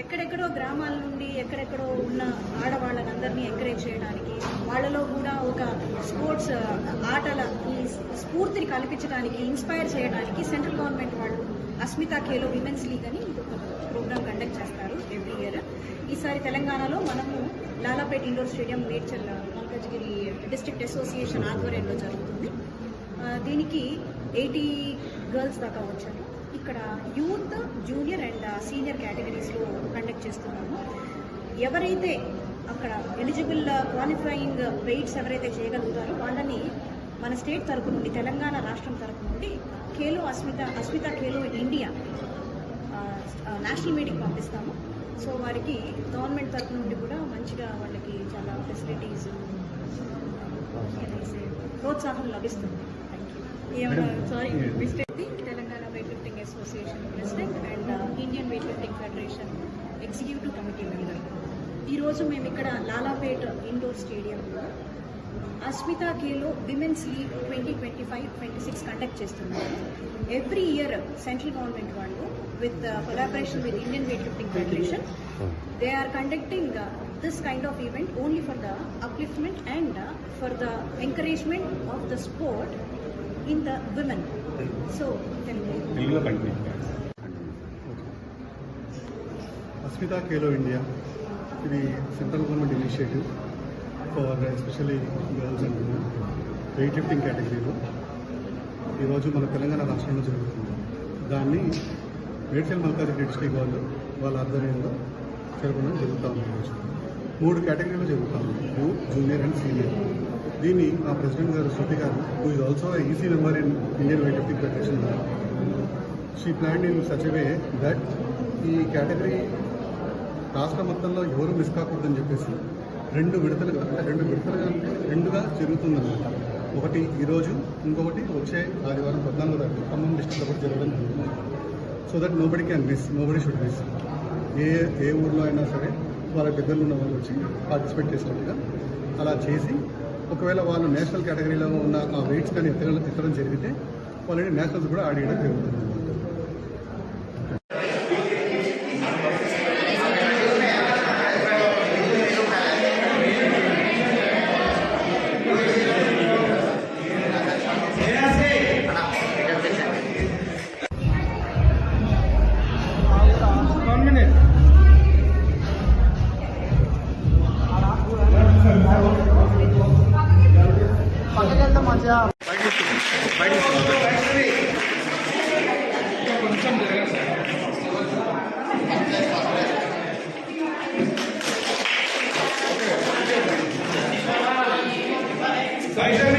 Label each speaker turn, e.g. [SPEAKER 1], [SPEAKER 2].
[SPEAKER 1] ఎక్కడెక్కడో గ్రామాల నుండి ఎక్కడెక్కడో ఉన్న ఆడవాళ్ళనందరినీ ఎంకరేజ్ చేయడానికి వాళ్ళలో కూడా ఒక స్పోర్ట్స్ ఆటల ఈ స్ఫూర్తిని కల్పించడానికి ఇన్స్పైర్ చేయడానికి సెంట్రల్ గవర్నమెంట్ వాళ్ళు అస్మిత ఖేలో విమెన్స్ లీగ్ అని ప్రోగ్రామ్ కండక్ట్ చేస్తారు ఎవ్రీ ఇయర్. ఈసారి తెలంగాణలో మనము Lalapet indoor stadium Medchal Malkajgiri district association ఆధ్వర్యంలో జరుగుతుంది. దీనికి ఎయిటీ గర్ల్స్ దాకా వచ్చారు. ఇక్కడ యూత్ జూనియర్ అండ్ సీనియర్ కేటగిరీస్లో కండక్ట్ చేస్తున్నాము. ఎవరైతే అక్కడ ఎలిజిబుల్ క్వాలిఫైయింగ్ వెయిట్స్ ఎవరైతే చేయగలుగుతారో వాళ్ళని మన స్టేట్ తరపు నుండి తెలంగాణ రాష్ట్రం తరపు నుండి Khelo Asmita Asmita Khelo India national meeting పంపిస్తాము. సో వారికి గవర్నమెంట్ తరపు నుండి కూడా మంచిగా వాళ్ళకి చాలా ఫెసిలిటీస్ ప్రోత్సాహం. లభిస్తుంది. ఏమైనా sorry mistake? Association president and Indian weightlifting federation executive committee member ఈరోజు మేము ఇక్కడ లాలాపేట్ ఇండోర్ స్టేడియంలో Asmita Khelo women's league twenty twenty five twenty six conduct చేస్తున్నాము ఎవ్రీ ఇయర్ సెంట్రల్ గవర్నమెంట్ వాళ్ళు with collaboration with Indian weightlifting federation they are conducting this kind of event only for the upliftment and for the encouragement of the sport in the women
[SPEAKER 2] తెలుగులో continue
[SPEAKER 3] Asmita Khelo India. ఇది central government initiative for especially girls and women weightlifting కేటగిరీలో ఈరోజు మన తెలంగాణ రాష్ట్రంలో జరుగుతుంది. దాన్ని Medchal Malkajgiri district వాళ్ళు వాళ్ళ ఆధ్వర్యంలో జరగడం జరుగుతూ ఉంది ఈరోజు మూడు కేటగిరీలో జరుగుతూ ఉంది. Youth junior and senior. దీన్ని మా ప్రెసిడెంట్ గారు శృతి గారు who is also EC member in Indian weightlifting federation she plan in such way that ఈ కేటగిరీ రాష్ట్ర మొత్తంలో ఎవరు మిస్ కాకూడదని చెప్పేసి రెండు విడతలుగా అంటే రెండు విడతలుగా రెండుగా జరుగుతుందన్నమాట. ఒకటి ఈరోజు ఇంకొకటి వచ్చే ఆదివారం పద్నాలుగు తారీఖు ఖమ్మం డిస్ట్రిక్ట్లో కూడా జరగడం జరుగుతుంది. So that nobody can miss nobody should miss ఏ ఏ ఊర్లో అయినా సరే వాళ్ళ దగ్గరలో ఉన్న వాళ్ళు వచ్చి పార్టిసిపేట్ చేసినట్టుగా అలా చేసి ఒకవేళ వాళ్ళు నేషనల్ కేటగిరీలో ఉన్న ఆ వెయిట్స్ కానీ ఎత్తడం ఎత్తడం జరిగితే వాళ్ళని నేషనల్స్ కూడా ఆడియడం జరుగుతుంది.
[SPEAKER 2] బయట